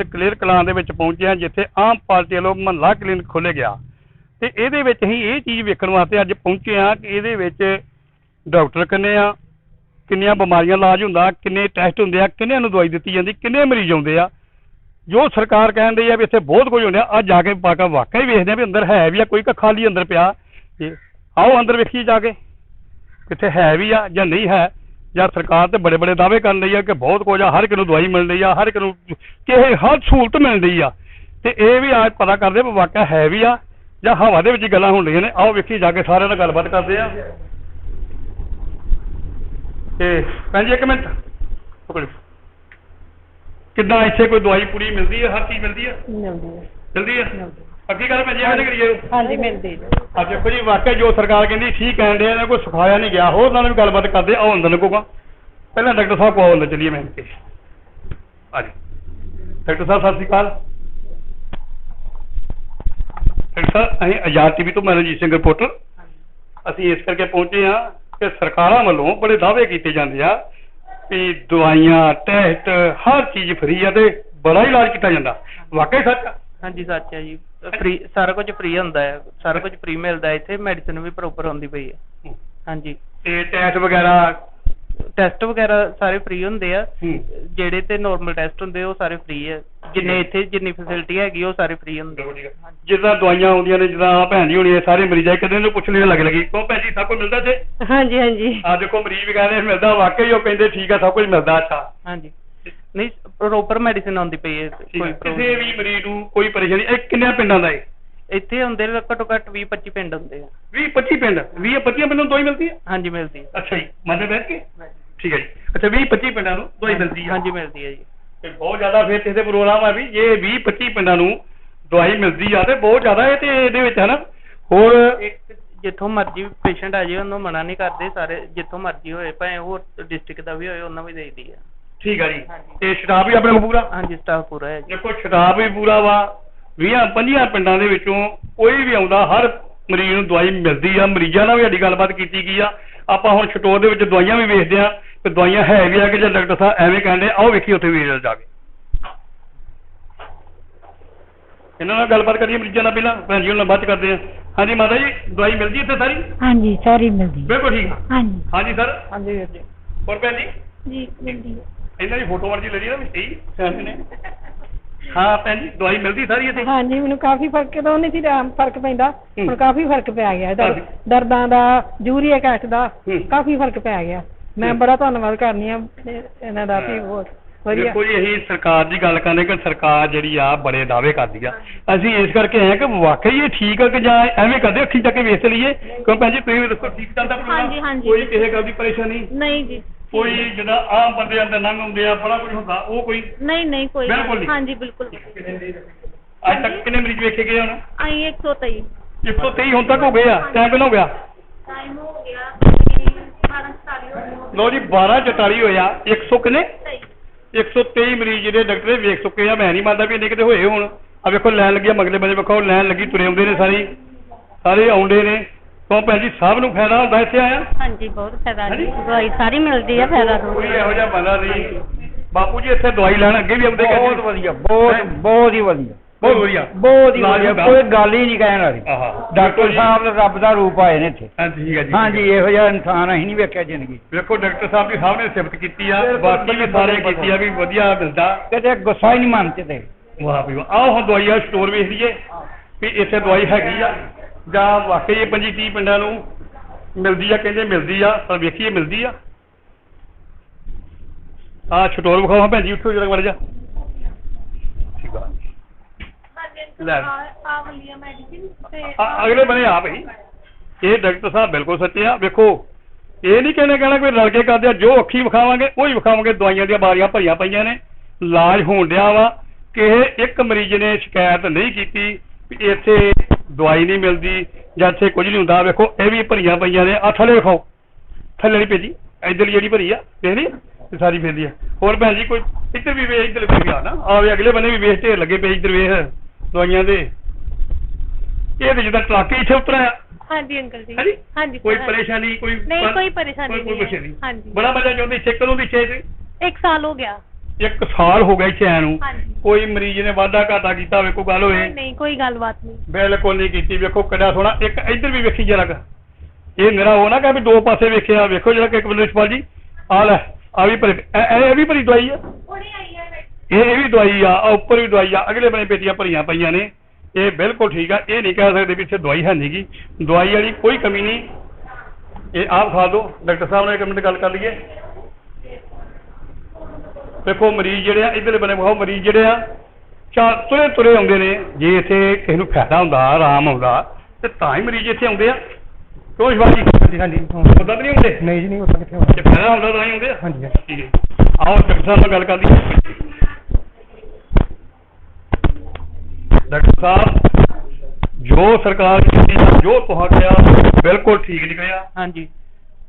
ਪਿੰਡ ਕਲੀਅਰ ਕਲਾਂ ਦੇ ਵਿੱਚ ਪਹੁੰਚੇ ਹਾਂ, ਜਿੱਥੇ ਆਮ ਪਾਰਟੀ ਵੱਲੋਂ ਮਹੱਲਾ ਕਲੀਨਿਕ ਖੋਲ੍ਹਿਆ ਗਿਆ। ਤੇ ਇਹਦੇ ਵਿੱਚ ਅਸੀਂ ਇਹ ਚੀਜ਼ ਵੇਖਣ ਵਾਸਤੇ ਅੱਜ ਪਹੁੰਚੇ ਹਾਂ ਕਿ ਇਹਦੇ ਵਿੱਚ ਡਾਕਟਰ ਕਿੰਨੇ ਆ, ਕਿੰਨੀਆਂ ਬਿਮਾਰੀਆਂ ਇਲਾਜ ਹੁੰਦਾ, ਕਿੰਨੇ ਟੈਸਟ ਹੁੰਦੇ ਆ, ਕਿੰਨਿਆਂ ਨੂੰ ਦਵਾਈ ਦਿੱਤੀ ਜਾਂਦੀ, ਕਿੰਨੇ ਮਰੀਜ਼ ਆਉਂਦੇ ਆ। ਜੋ ਸਰਕਾਰ ਕਹਿੰਦੀ ਆ ਵੀ ਇੱਥੇ ਬਹੁਤ ਕੁਝ ਹੁੰਦਾ ਆ ਜਾ ਕੇ ਪਾ ਕੇ ਵਾਕਈ ਵੇਖਦੇ ਆ ਵੀ ਅੰਦਰ ਹੈ ਵੀ ਆ, ਕੋਈ ਕ ਖਾਲੀ ਅੰਦਰ ਪਿਆ। ਇਹ ਆਓ ਅੰਦਰ ਵੇਖੀਏ ਜਾ ਕੇ, ਕਿੱਥੇ ਹੈ ਵੀ ਆ ਜਾਂ ਨਹੀਂ ਹੈ। ਜਾਂ ਸਰਕਾਰ ਤੇ ਬੜੇ ਬੜੇ ਦਾਅਵੇ ਕਰ ਰਹੀ ਆ ਕਿ ਬਹੁਤ ਕੁਝ ਆ ਹਰ ਇੱਕ ਨੂੰ ਦਵਾਈ ਮਿਲ ਰਹੀ ਆ ਹਰ ਇੱਕ ਨੂੰ ਕਿਸੇ ਹਰ ਸਹੂਲਤ ਮਿਲ ਰਹੀ ਆ। ਤੇ ਇਹ ਵੀ ਅੱਜ ਪਤਾ ਕਰਦੇ ਵੀ ਵਾਕਿਆ ਹੈ ਵੀ ਆ ਜਾਂ ਹਵਾ ਦੇ ਵਿੱਚ ਗੱਲਾਂ ਰਹੀਆਂ ਨੇ। ਆਓ ਵੇਖੀ ਜਾ ਕੇ ਸਾਰਿਆਂ ਨਾਲ ਗੱਲਬਾਤ ਕਰਦੇ ਆ। ਤੇ ਭੈਣ ਜੀ ਇੱਕ ਮਿੰਟ। ਪਕੜੋ। ਕਿੱਦਾਂ ਇੱਥੇ ਕੋਈ ਦਵਾਈ ਪੂਰੀ ਮਿਲਦੀ ਹੈ ਹਰ ਚੀਜ਼ ਮਿਲਦੀ ਹੈ ਮਿਲਦੀ ਹੈ ਮਿਲਦੀ ਹੈ ਅੱਗੇ ਗੱਲ ਭੈਣ ਜੀ ਐਵੇਂ ਕਰੀਏ। ਹਾਂਜੀ ਮਿਲਦੀ। ਆ ਦੇਖੋ ਜੀ ਵਾਕਿਆ ਜੋ ਸਰਕਾਰ ਕਹਿੰਦੀ ਠੀਕ ਕਹਿਣ ਦੇ ਇਹਨਾਂ ਕੋਈ ਸਿਖਾਇਆ ਨਹੀਂ ਗਿਆ। ਹੋਰ ਨਾਲ ਵੀ ਗੱਲਬਾਤ ਕਰਦੇ ਆਓ ਅੰਦਰ ਲੱਗੂਗਾ। ਪਹਿਲਾਂ ਡਾਕਟਰ ਸਾਹਿਬ ਕੋਲ ਅੰਦਰ ਚੱਲੀਏ ਮੈਂ। ਕੇ ਆ ਜੀ। ਡਾਕਟਰ ਸਾਹਿਬ ਸਤਿ ਸ਼੍ਰੀ ਅਕਾਲ। ਡਾਕਟਰ ਸਾਹਿਬ ਅਸੀਂ ਆਜ਼ਾਦ ਟੀਵੀ ਤੋਂ ਮੈਂ ਰਣਜੀਤ ਸਿੰਘ ਰਿਪੋਰਟਰ। ਅਸੀਂ ਇਸ ਕਰਕੇ ਪਹੁੰਚੇ ਹਾਂ ਕਿ ਸਰਕਾਰਾਂ ਵੱਲੋਂ ਬੜੇ ਦਾਅਵੇ ਕੀਤੇ ਜਾਂਦੇ ਆ ਕਿ ਦਵਾਈਆਂ ਟੈਸਟ ਹਰ ਚੀਜ਼ ਫ੍ਰੀ ਆ ਤੇ ਬੜਾ ਇਲਾਜ ਕੀਤਾ ਜਾਂਦਾ। ਵਾਕਈ ਸੱਚ ਆ। ਹਾਂਜੀ ਸੱਚ ਹੈ ਜੀ। ਫ੍ਰੀ ਸਾਰਾ ਕੁਝ ਫ੍ਰੀ ਹੁੰਦਾ ਹੈ। ਸਾਰਾ ਕੁਝ ਫ੍ਰੀ ਮਿਲਦਾ ਹੈ ਇੱਥੇ। ਮੈਡੀਸਿਨ ਵੀ ਪ੍ਰੋਪਰ ਹੁੰਦੀ ਪਈ ਹੈ। ਹਾਂਜੀ। ਤੇ ਟੈਸਟ ਵਗੈਰਾ? ਟੈਸਟ ਵਗੈਰਾ ਸਾਰੇ ਫ੍ਰੀ ਹੁੰਦੇ ਆ। ਜਿਹੜੇ ਤੇ ਨਾਰਮਲ ਟੈਸਟ ਹੁੰਦੇ ਉਹ ਸਾਰੇ ਫ੍ਰੀ ਹੈ। ਜਿੰਨੇ ਇੱਥੇ ਜਿੰਨੀ ਫੈਸਿਲਿਟੀ ਹੈਗੀ ਉਹ ਸਾਰੇ ਫ੍ਰੀ ਹੁੰਦੇ। ਜਿੱਦਾਂ ਦਵਾਈਆਂ ਆਉਂਦੀਆਂ ਨੇ ਜਿੱਦਾਂ ਭੈਣ ਜੀ ਹੋਣੀ ਸਾਰੇ ਮਰੀਜ਼ਾਂ ਕਦੇ ਨੂੰ ਪੁੱਛ ਲੈਣ ਲੱਗ ਲੱਗੀ। ਕੋ ਭੈਣ ਜੀ ਸਭ ਕੁਝ ਮਿਲਦਾ ਇੱਥੇ? ਹਾਂਜੀ ਹਾਂਜੀ। ਆ ਦੇਖੋ ਮਰੀਜ਼ ਵੀ ਕਹਿੰਦੇ ਮਿਲਦਾ ਵਾਕਈ ਉਹ ਕਹਿੰਦੇ ਠੀਕ ਆ ਸਭ ਕੁਝ ਮਿਲਦਾ ਅੱਛਾ। ਹਾਂਜੀ। ਨਹੀਂ ਪ੍ਰੋਪਰ ਮੈਡੀਸਿਨ ਆਉਂਦੀ ਪਈ ਹੈ ਠੀਕ ਕੋਈ ਹੈ। ਕਿਸੇ problem ਵੀ ਮਰੀਜ਼ ਨੂੰ ਕੋਈ ਪਰੇਸ਼ਾਨੀ ਇਹ ਕਿੰਨੇ ਪਿੰਡਾਂ ਦਾ ਹੈ ਇੱਥੇ ਹੁੰਦੇ ਨੇ ਘੱਟੋ ਘੱਟ 20 25 ਪਿੰਡ ਹੁੰਦੇ ਆ। 20 25 ਪਿੰਡ? 20 25 ਪਿੰਡਾਂ ਨੂੰ ਦਵਾਈ ਮਿਲਦੀ ਹੈ? ਹਾਂਜੀ ਮਿਲਦੀ ਹੈ। ਅੱਛਾ ਜੀ ਮੰਨੇ ਬੈਠ ਕੇ? ਠੀਕ ਹੈ ਜੀ। ਅੱਛਾ 20 25 ਪਿੰਡਾਂ ਨੂੰ ਦਵਾਈ ਮਿਲਦੀ ਹੈ ਹਾਂਜੀ ਮਿਲਦੀ ਹੈ ਜੀ। ਤੇ ਬਹੁਤ ਜ਼ਿਆਦਾ ਫਿਰ ਇਹਦੇ ਪ੍ਰੋਗਰਾਮ ਆ ਵੀ ਜੇ 20 25 ਪਿੰਡਾਂ ਨੂੰ ਦਵਾਈ ਮਿਲਦੀ ਆ ਤੇ ਬਹੁਤ ਜ਼ਿਆਦਾ ਇਹ ਤੇ ਇਹਦੇ ਵਿੱਚ ਹੈ ਨਾ। ਹੋਰ ਇੱਕ ਜਿੱਥੋਂ ਮਰਜ਼ੀ ਪੇਸ਼ੈਂਟ ਆ ਜਾਏ ਉਹਨੂੰ ਮਨਾ ਨਹੀਂ ਕਰਦੇ ਸਾਰੇ ਜਿੱਥੋਂ ਮਰਜ਼ੀ ਹੋਏ ਭਾਵੇਂ ਹੋਰ ਡਿਸਟ੍ਰਿਕਟ ਦਾ ਵੀ ਹੋਏ ਉਹਨਾਂ ਵੀ ਦੇਈਦੀ ਆ। ਠੀਕ ਆ ਜੀ। ਤੇ ਸਟਾਫ ਵੀ ਆਪਣੇ ਕੋਲ ਪੂਰਾ? ਹਾਂਜੀ ਸਟਾਫ ਪੂਰਾ ਹੈ ਜੀ। ਦੇਖੋ ਸ਼ਰਾਬ ਵੀ ਪੂਰਾ ਵਾ। 20 50 ਪਿੰਡਾਂ ਦੇ ਵਿੱਚੋਂ ਕੋਈ ਵੀ ਆਉਂਦਾ ਹਰ ਮਰੀਜ਼ ਨੂੰ ਦਵਾਈ ਮਿਲਦੀ ਆ। ਮਰੀਜ਼ਾਂ ਨਾਲ ਵੀ ਸਾਡੀ ਗੱਲਬਾਤ ਕੀਤੀ ਗਈ ਆ। ਆਪਾਂ ਹੁਣ ਛਟੋਰ ਦੇ ਵਿੱਚ ਦਵਾਈਆਂ ਵੀ ਵੇਚਦੇ ਆ। ਤੇ ਦਵਾਈਆਂ ਹੈ ਵੀ ਆ ਕਿ ਜੇ ਡਾਕਟਰ ਸਾਹਿਬ ਐਵੇਂ ਕਹਿੰਦੇ ਆਓ ਵੇਖੀ ਉੱਥੇ ਵੀ ਜਾ ਕੇ। ਇਹਨਾਂ ਨਾਲ ਗੱਲਬਾਤ ਕਰੀਏ ਮਰੀਜ਼ਾਂ ਨਾਲ ਪਹਿਲਾਂ ਭੈਣ ਜੀ ਉਹਨਾਂ ਨਾਲ ਬਾਅਦ ਚ ਕਰਦੇ ਆ। ਹਾਂਜੀ ਮਾਤਾ ਜੀ ਦਵਾਈ ਮਿਲਦੀ ਇੱਥੇ ਸਾਰੀ? ਹਾਂਜੀ ਸਾਰੀ ਮਿਲਦੀ। ਬਿਲਕੁਲ ਠੀਕ ਆ। ਹਾਂਜੀ। ਹਾਂਜੀ ਸਰ? ਹਾਂਜੀ ਵੀਰ ਜੀ। ਹੋਰ ਭੈਣ ਜੀ? ਜੀ ਮਿਲਦੀ ਹੈ। ਇਹਨਾਂ ਦੀ ਫੋਟੋ ਵਰਜੀ ਲਈ ਨਾ ਸਹੀ ਸਿਆਣੇ ਨੇ। ਹਾਂ ਭੈਣ ਜੀ ਦਵਾਈ ਮਿਲਦੀ ਸਾਰੀ ਇੱਥੇ? ਹਾਂਜੀ ਮੈਨੂੰ ਕਾਫੀ ਫ਼ਰਕ ਤਾਂ ਨਹੀਂ ਸੀ ਆਮ ਫ਼ਰਕ ਪੈਂਦਾ। ਹੁਣ ਕਾਫੀ ਫ਼ਰਕ ਪੈ ਗਿਆ ਕਾਫੀ। ਦਰਦਾਂ ਦਾ ਯੂਰੀਆ ਐਸਿਡ ਦਾ ਹੂੰ। ਕਾਫੀ ਫ਼ਰਕ ਪੈ ਗਿਆ। ਮੈਂ। ਬੜਾ ਧੰਨਵਾਦ ਕਰਨੀ ਆ ਇਹਨਾਂ ਦਾ ਵੀ ਬਹੁਤ ਵਧੀਆ। ਦੇਖੋ ਜੀ ਅਸੀਂ ਸਰਕਾਰ ਦੀ ਗੱਲ ਕਰਦੇ ਕਿ ਸਰਕਾਰ ਜਿਹੜੀ ਆ ਬੜੇ ਦਾਅਵੇ ਕਰਦੀ ਆ। ਅਸੀਂ ਇਸ ਕਰਕੇ ਆਏ ਕਿ ਵਾਕਈ ਇਹ ਠੀਕ ਆ ਕਿ ਜਾਂ ਐਵੇਂ ਕਰਦੇ ਅੱਖੀ ਚੱਕ ਕੇ ਵੇਚ ਲਈਏ। ਕਿਉਂ ਭੈਣ ਜੀ ਤੁਸੀਂ ਵੀ ਦੱਸੋ ਠੀਕ ਚੱਲਦਾ ਪ੍ਰੋਗਰਾਮ? ਹਾਂਜੀ, ਹਾਂਜੀ। ਕੋਈ ਕਿਸੇ ਗੱਲ ਦੀ ਪਰੇਸ਼ਾਨੀ? ਨਹੀਂ ਜੀ। ਕੋਈ ਜਿਹੜਾ ਆਮ ਬੰਦੇ ਅੰਦਰ ਲੰਘ ਹੁੰਦੇ ਆ ਬੜਾ ਕੁਝ ਹੁੰਦਾ ਉਹ ਕੋਈ ਨਹੀਂ ਨਹੀਂ ਕੋਈ ਗੱਲ ਬਿਲਕੁਲ ਨਹੀਂ। ਹਾਂਜੀ ਬਿਲਕੁਲ। ਅੱਜ ਤੱਕ ਕਿੰਨੇ ਮਰੀਜ਼ ਵੇਖੇ ਗਏ ਹੁਣ? ਆਈ 123 123 ਹੁਣ ਤੱਕ ਹੋ ਗਏ ਆ? ਟਾਈਮ ਕਿੰਨਾ ਹੋ ਗਿਆ? ਟਾਈਮ ਹੋ ਗਿਆ 12 40 ਹੋ ਜੀ 12 44 ਹੋਇਆ। 100 ਕਿੰਨੇ? 123 ਮਰੀਜ਼ ਜਿਹੜੇ ਡਾਕਟਰ ਵੇਖ ਚੁੱਕੇ ਆ। ਮੈਂ ਨਹੀਂ ਮੰਨਦਾ ਵੀ ਇੰਨੇ ਕਿਤੇ ਹੋਏ ਹੁਣ। ਆ ਵੇਖੋ ਲਾਈਨ ਲੱਗੀ ਆ ਮਗਲੇ ਬੰਦੇ ਵੇਖੋ ਲਾਈਨ ਲੱਗੀ ਤੁਰੇ ਆਉਂਦੇ ਨੇ ਸਾਰੀ। ਸਾਰੇ ਆਉਂਦੇ ਨੇ। ਕਿਉਂ ਭੈਣ ਜੀ? ਸਭ ਨੂੰ ਫਾਇਦਾ ਹੁੰਦਾ ਇੱਥੇ ਆਇਆ? ਹਾਂਜੀ ਬਹੁਤ ਫਾਇਦਾ। ਜੀ। ਦਵਾਈ ਸਾਰੀ ਮਿਲਦੀ ਹੈ ਫਾਇਦਾ ਕੋਈ ਇਹੋ ਜਿਹਾ ਬੰਦਾ ਨਹੀਂ। ਬਾਪੂ ਜੀ ਇੱਥੇ ਦਵਾਈ ਲੈਣ ਅੱਗੇ ਵੀ ਆਉਂਦੇ ਕਹਿੰਦੇ। ਬਹੁਤ ਵਧੀਆ ਬਹੁਤ ਬਹੁਤ ਹੀ ਵਧੀਆ। ਬਹੁਤ ਵਧੀਆ? ਬਹੁਤ ਹੀ ਵਧੀਆ। ਕੋਈ ਗੱਲ ਹੀ ਨਹੀਂ ਕਹਿਣ ਵਾਲੀ। ਆਹਾ। ਡਾਕਟਰ ਸਾਹਿਬ ਦਾ ਰੱਬ ਦਾ ਰੂਪ ਆਏ ਨੇ ਇੱਥੇ। ਹਾਂ ਠੀਕ ਹੈ ਜੀ। ਹਾਂਜੀ ਇਹੋ ਜਿਹਾ ਇਨਸਾਨ ਅਸੀਂ ਨਹੀਂ ਵੇਖਿਆ ਜ਼ਿੰਦਗੀ। ਵੇਖੋ ਡਾਕਟਰ ਸਾਹਿਬ ਦੀ ਸਭ ਨੇ ਸਿਫਤ ਕੀਤੀ ਆ। ਬਾਕੀ ਵੀ ਸਾਰੇ। ਕੀਤੀ ਆ ਵੀ ਵਧੀਆ ਮਿਲਦਾ। ਕਿਤੇ ਗੁੱਸਾ ਹੀ ਨਹੀਂ ਮੰਨਦੇ ਤੇ। ਵਾਹ ਵੀ ਵਾਹ। ਆਓ ਹੁਣ ਦਵਾਈ ਆ ਸਟੋਰ ਵੇਖ ਲਈਏ ਵੀ ਇੱਥੇ ਦਵਾਈ ਹੈਗੀ ਆ। ਜਾਂ ਵਾਕਈ ਇਹ 25 30 ਪਿੰਡਾਂ ਨੂੰ ਮਿਲਦੀ ਆ, ਕਹਿੰਦੇ ਮਿਲਦੀ ਆ, ਪਰ ਵੇਖੀਏ ਮਿਲਦੀ ਆ। ਆ ਸਟੋਰ ਵਿਖਾਓ ਭੈਣ ਜੀ, ਉੱਠੋ ਜਰਾ ਮੜ ਜਾ ਠੀਕ ਆ। ਲੈ। ਆ ਵਾਲੀ ਮੈਡੀਸਿਨ ਤੇ ਅਗਲੇ ਬਣੇ ਆ ਭਈ ਇਹ ਡਾਕਟਰ ਸਾਹਿਬ ਬਿਲਕੁਲ ਸੱਚੇ ਆ। ਵੇਖੋ, ਇਹ ਨਹੀਂ ਕਹਿੰਦੇ ਕਹਿਣਾ ਕੋਈ ਰਲ ਕੇ ਕਰਦੇ ਆ, ਜੋ ਅੱਖੀ ਵਿਖਾਵਾਂਗੇ, ਉਹ ਹੀ ਵਿਖਾਵਾਂਗੇ, ਦਵਾਈਆਂ ਦੀਆਂ ਬਾਰੀਆਂ ਭਰੀਆਂ ਪਈਆਂ ਨੇ। ਇਲਾਜ ਹੋਣ ਡਿਆ ਵਾ ਕਿਸੇ ਇੱਕ ਮਰੀਜ਼ ਨੇ ਸ਼ਿਕਾਇਤ ਨਹੀਂ ਕੀਤੀ ਵੀ ਇੱਥੇ ਦਵਾਈ ਨਹੀਂ ਮਿਲਦੀ ਜਾਂ ਇੱਥੇ ਕੁਝ ਨਹੀਂ ਹੁੰਦਾ। ਵੇਖੋ ਇਹ ਵੀ ਭਰੀਆਂ ਪਈਆਂ ਨੇ। ਆ ਥੱਲੇ ਵਿਖਾਓ ਥੱਲੇ ਨਹੀਂ ਭੇਜੀ। ਇੱਧਰ ਜਿਹੜੀ ਭਰੀ ਆ ਦੇਖ ਲਈ? ਇਹ ਸਾਰੀ ਫੇਰਦੀ ਆ। ਹੋਰ ਭੈਣ ਜੀ ਕੋਈ ਇੱਧਰ ਵੀ ਵੇਖ ਇੱਧਰ ਵੀ ਆ ਨਾ। ਆਵੇ ਅਗਲੇ ਬੰਨੇ ਵੀ ਵੇਖ ਢੇਰ ਲੱਗੇ ਪਏ ਇੱਧਰ ਵੇਖ ਦਵਾਈਆਂ ਦੇ। ਇਹ ਤੇ ਜਿੱਦਾਂ ਟਰੱਕ ਇੱਥੇ ਉਤਰਿਆ। ਹਾਂਜੀ ਅੰਕਲ ਜੀ। ਹਾਂਜੀ ਹਾਂਜੀ ਕੋਈ ਪਰੇਸ਼ਾਨੀ ਕੋਈ ਨਹੀਂ, ਕੋਈ ਪਰੇਸ਼ਾਨੀ ਕੋਈ ਨਹੀਂ। ਪਰੇਸ਼ਾਨੀ। ਹਾਂਜੀ। ਬੜਾ ਮਜ਼ਾ ਚਾਹੁੰਦੇ ਚੈੱਕ ਕਦੋਂ ਦੀ ਇੱਥੇ ਇੱਕ ਸਾਲ ਹੋ ਗਿਆ। ਇੱਕ ਸਾਲ ਹੋ ਗਿਆ ਇੱਥੇ ਆਇਆ ਨੂੰ। ਹਾਂਜੀ। ਕੋਈ ਮਰੀਜ਼ ਨੇ ਵਾਧਾ ਘਾਟਾ ਕੀਤਾ ਹੋਵੇ ਕੋਈ ਗੱਲ ਹੋਵੇ। ਨਹੀਂ ਕੋਈ ਗੱਲਬਾਤ ਨਹੀਂ। ਬਿਲਕੁਲ ਨਹੀਂ ਕੀਤੀ। ਵੇਖੋ ਕਿੰਨਾ ਸੋਹਣਾ। ਇੱਕ ਇੱਧਰ ਵੀ ਵੇਖੀ ਜਰਾ ਕੁ। ਇਹ ਮੇਰਾ ਉਹ ਨਾ ਕਿ ਵੀ ਦੋ ਪਾਸੇ ਵੇਖਿਆ ਵੇਖੋ ਜਰਾ ਕਿ ਇੱਕ ਪ੍ਰਿੰਸੀਪਲ ਜੀ। ਆ ਲੈ ਆ ਵੀ ਭਰੀ ਇਹ ਇਹ ਵੀ ਭਰੀ ਦਵਾਈ ਆ? ਹੁਣੇ ਆਈ ਹੈ ਇਹ ਇਹ ਵੀ ਦਵਾਈ ਆ। ਆਹ ਉੱਪਰ ਵੀ ਦਵਾਈ ਆ। ਅਗਲੇ ਬਣੇ ਪੇਟੀਆਂ ਭਰੀਆਂ ਪਈਆਂ ਨੇ। ਇਹ ਬਿਲਕੁਲ ਠੀਕ ਆ। ਇਹ ਨਹੀਂ ਕਹਿ ਸਕਦੇ ਵੀ ਇੱਥੇ ਦਵਾਈ ਹੈ ਨਹੀਂਗੀ ਦਵਾਈ ਵਾਲੀ ਕੋਈ ਕਮੀ ਨਹੀਂ। ਇਹ ਆਪ ਖਾ ਦਿਓ ਡਾਕਟਰ ਸਾਹਿਬ ਨਾਲ ਇੱਕ ਮਿੰਟ ਗੱਲ ਕਰ ਲਈਏ। ਦੇਖੋ ਮਰੀਜ਼ ਜਿਹੜੇ ਆ ਇਧਰਲੇ ਬਣੇ ਬਹੁਤ ਮਰੀਜ਼ ਜਿਹੜੇ ਆ ਚਾ ਤੁਰੇ ਤੁਰੇ ਆਉਂਦੇ ਨੇ ਜੇ ਇੱਥੇ ਕਿਸੇ ਨੂੰ ਫਾਇਦਾ ਹੁੰਦਾ ਆਰਾਮ ਆਉਂਦਾ ਤੇ ਤਾਂ ਹੀ ਮਰੀਜ਼ ਇੱਥੇ ਆਉਂਦੇ ਆ। ਕਿਉਂ ਸ਼ਿਵਾਜੀ ਹਾਂਜੀ ਹਾਂਜੀ। ਉਦਾਂ ਤਾਂ ਨਹੀਂ ਆਉਂਦੇ ਨਹੀਂ ਜੀ ਨਹੀਂ ਉੱਥੇ ਕਿੱਥੇ ਹੋਣਾ ਜੇ ਫਾਇਦਾ ਹੁੰਦਾ ਤਾਂ ਹੀ ਆਉਂਦੇ ਆ। ਹਾਂਜੀ ਠੀਕ ਹੈ ਆਓ ਡਾਕਟਰ ਸਾਹਿਬ ਨਾਲ ਗੱਲ ਕਰ ਲਈਏ। ਡਾਕਟਰ ਸਾਹਿਬ ਜੋ ਸਰਕਾਰ ਕੀਤੀ ਜੋ ਤੁਹਾ ਗਿਆ ਬਿਲਕੁਲ ਠੀਕ ਨਿਕਲਿਆ ਹਾਂਜੀ।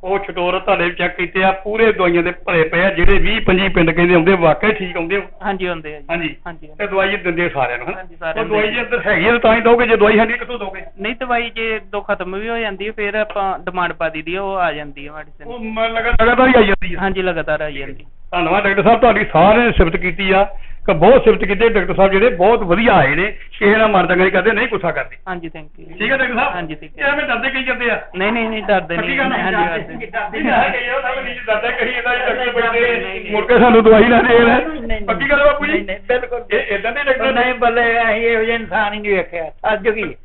ਉਹ ਛਟੋਰ ਤੁਹਾਡੇ ਚੈੱਕ ਕੀਤੇ ਆ ਪੂਰੇ ਦਵਾਈਆਂ ਦੇ ਭਰੇ ਪਏ ਆ ਜਿਹੜੇ 20 25 ਪਿੰਡ ਕਹਿੰਦੇ ਆਉਂਦੇ ਵਾਕਈ ਠੀਕ ਆਉਂਦੇ ਹੋ ਹਾਂਜੀ ਹੁੰਦੇ ਆ ਜੀ। ਹਾਂਜੀ। ਹਾਂਜੀ ਤੇ ਦਵਾਈ ਦਿੰਦੇ ਸਾਰਿਆਂ ਨੂੰ ਹਾਂਜੀ, ਸਾਰਿਆਂ ਉਹ ਨੂੰ ਦਵਾਈ ਜੇ ਅੰਦਰ ਹੈਗੀ ਆ ਤਾਂ ਤਾਂ ਹੀ ਦੋਗੇ ਜੇ ਦਵਾਈ ਹੈਗੀ ਕਿੱਥੋਂ ਦੋਗੇ ਨਹੀਂ ਦਵਾਈ ਜੇ ਦੋ ਖਤਮ ਵੀ ਹੋ ਜਾਂਦੀ ਹੈ ਫਿਰ ਆਪਾਂ ਡਿਮਾਂਡ ਪਾ ਦਈਦੀ ਆ ਉਹ ਆ ਜਾਂਦੀ ਹੈ ਮੈਡੀਸਿਨ ਉਹ ਮ- ਲਗਾ- ਲਗਾਤਾਰ ਹੀ ਆਈ ਜਾਂਦੀ ਆ। ਹਾਂਜੀ ਲਗਾਤਾਰ ਆਈ ਜਾਂਦੀ ਧੰਨਵਾਦ ਡਾਕਟਰ ਸਾਹਿਬ ਤੁਹਾਡੀ ਸਾਰਿਆਂ ਨੇ ਸਿਫਤ ਕੀਤੀ ਆ। ਕਿ ਬਹੁਤ ਸਿਫਤ ਕੀਤੀ ਹੈ ਡਾਕਟਰ ਸਾਹਿਬ ਜਿਹੜੇ ਬਹੁਤ ਵਧੀਆ ਆਏ ਨੇ ਕਿਸੇ ਨਾਲ ਮਰਦੰਗਰੀ ਕਰਦੇ ਨਹੀਂ ਗੁੱਸਾ ਕਰਦੇ। ਹਾਂਜੀ ਥੈਂਕ ਯੂ ਠੀਕ ਹੈ ਡਾਕਟਰ ਸਾਹਿਬ? ਹਾਂਜੀ ਠੀਕ ਇਹ ਹੈ ਐਵੇਂ ਡਰਦੇ ਕਹੀ ਜਾਂਦੇ ਆ? ਨਹੀਂ ਨਹੀਂ ਨਹੀਂ ਡਰਦੇ ਨਹੀਂ। ਹਾਂਜੀ ਡਰਦੇ ਨਹੀਂ ਉਹ ਸਭ ਨਹੀਂ। ਡਰਦੇ ਕਹੀ ਜੀ ਡਾਕਟਰ ਬੈਠੇ ਮੁੜ ਕੇ ਸਾਨੂੰ ਦਵਾਈ ਨਾ ਦੇਣ ਪੱਕੀ ਗੱਲ ਬਾਪੂ ਜੀ? ਨਹੀਂ, ਨਹੀਂ, ਬਿਲਕੁਲ। ਇਹ ਇਦਾਂ ਦੇ ਡਾਕਟਰ? ਨਹੀਂ ਬੱਲੇ ਅਸੀਂ ਇਹੋ ਜਿਹੇ ਇਨਸਾਨ ਹੀ ਨਹੀਂ ਵੇਖਿਆ। ਅੱਜ ਕੀ?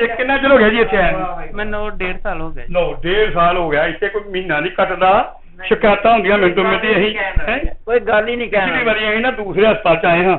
ਇਹ ਕਿੰਨਾ ਚਿਰ ਹੋ ਗਿਆ ਜੀ ਇੱਥੇ ਆਏ ਨੂੰ? ਮੈਨੂੰ 1.5 ਸਾਲ ਹੋ ਗਏ। ਲਓ ਡੇਢ ਸਾਲ ਹੋ ਗਿਆ। ਇੱਥੇ ਕੋਈ ਮਹੀਨਾ ਨਹੀਂ ਕੱਟਦਾ। ਸ਼ਿਕਾਇਤਾਂ ਹੁੰਦੀਆਂ ਮਿੰਟੋ ਮਿੰਟੀ ਅਸੀਂ ਹੈਂ? ਕੋਈ ਗੱਲ ਹੀ ਨਹੀਂ ਪਿਛਲੀ ਕਹਿਣਾ ਵਾਰੀ ਅਸੀਂ ਨਾ ਦੂਸਰੇ ਹਸਪਤਾਲ ਚ ਆਏ ਹਾਂ।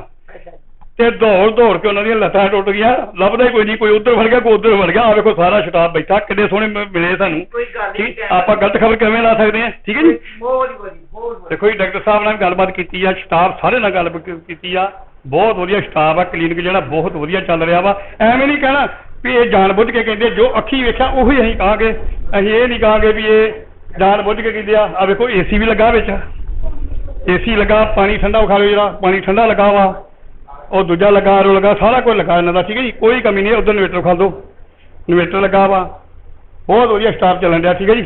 ਤੇ ਦੌੜ ਦੌੜ ਕੇ ਉਹਨਾਂ ਦੀਆਂ ਲੱਤਾਂ ਟੁੱਟ ਗਈਆਂ। ਲੱਭਦਾ ਹੀ ਕੋਈ ਨਹੀਂ ਕੋਈ ਉੱਧਰ ਵੜ ਗਿਆ ਕੋਈ ਉੱਧਰ ਵੜ ਗਿਆ। ਆ ਵੇਖੋ ਸਾਰਾ ਸਟਾਫ ਬੈਠਾ ਕਿੰਨੇ ਸੋਹਣੇ ਮ- ਮਿਲੇ ਸਾਨੂੰ। ਕੋਈ ਗੱਲ ਹੀ ਨਹੀਂ ਠੀਕ, ਆਪਾਂ ਗਲਤ ਖਬਰ ਕਿਵੇਂ ਲਾ ਸਕਦੇ ਹਾਂ? ਠੀਕ ਹੈ ਜੀ? ਬਹੁਤ ਵਧੀਆ ਬਹੁਤ ਦੇਖੋ ਜੀ ਡਾਕਟਰ ਸਾਹਿਬ ਨਾਲ ਗੱਲਬਾਤ ਕੀਤੀ ਆ ਸਟਾਫ ਸਾਰੇ ਨਾਲ ਗੱਲ ਕ- ਕੀਤੀ ਆ। ਬਹੁਤ ਵਧੀਆ ਸਟਾਫ ਆ ਕਲੀਨਿਕ ਜਿਹੜਾ ਬਹੁਤ ਵਧੀਆ ਚੱਲ ਰਿਹਾ ਵਾ। ਐਵੇਂ ਨਹੀਂ ਕਹਿਣਾ ਵੀ ਇਹ ਜਾਣਬੁੱਝ ਕੇ ਕਹਿੰਦੇ ਜੋ ਅੱਖੀ ਵੇਖਿਆ ਉਹੀ ਅਸੀਂ ਕਹਾਂਗੇ। ਅਸੀਂ ਇਹ ਨਹੀਂ ਕਹਾਂਗੇ ਵੀ ਇਹ ਜਾਣਬੁੱਝ ਕੇ ਕਹਿੰਦੇ ਆ ਆ ਵੇਖੋ ਏਸੀ ਵੀ ਲੱਗਾ ਵਿੱਚ। ਏਸੀ ਲੱਗਾ, ਪਾਣੀ ਠੰਡਾ ਵਿਖਾ ਲਓ ਜਿਹੜਾ ਪਾਣੀ ਠੰਡਾ ਲੱਗਾ ਵਾ। ਉਹ ਦੂਜਾ ਲੱਗਾ, ਆਰੋ ਲੱਗਾ, ਸਾਰਾ ਕੁਝ ਲੱਗਾ ਇਹਨਾਂ ਦਾ, ਠੀਕ ਹੈ ਜੀ? ਕੋਈ ਕਮੀ ਨਹੀਂ ਉਧਰ ਇਨਵੇਟਰ ਖਾ ਦਿਓ ਇਨਵੇਟਰ ਲੱਗਾ ਵਾ। ਬਹੁਤ ਵਧੀਆ ਸਟਾਫ ਚੱਲਣ ਡਿਆ, ਠੀਕ ਹੈ ਜੀ?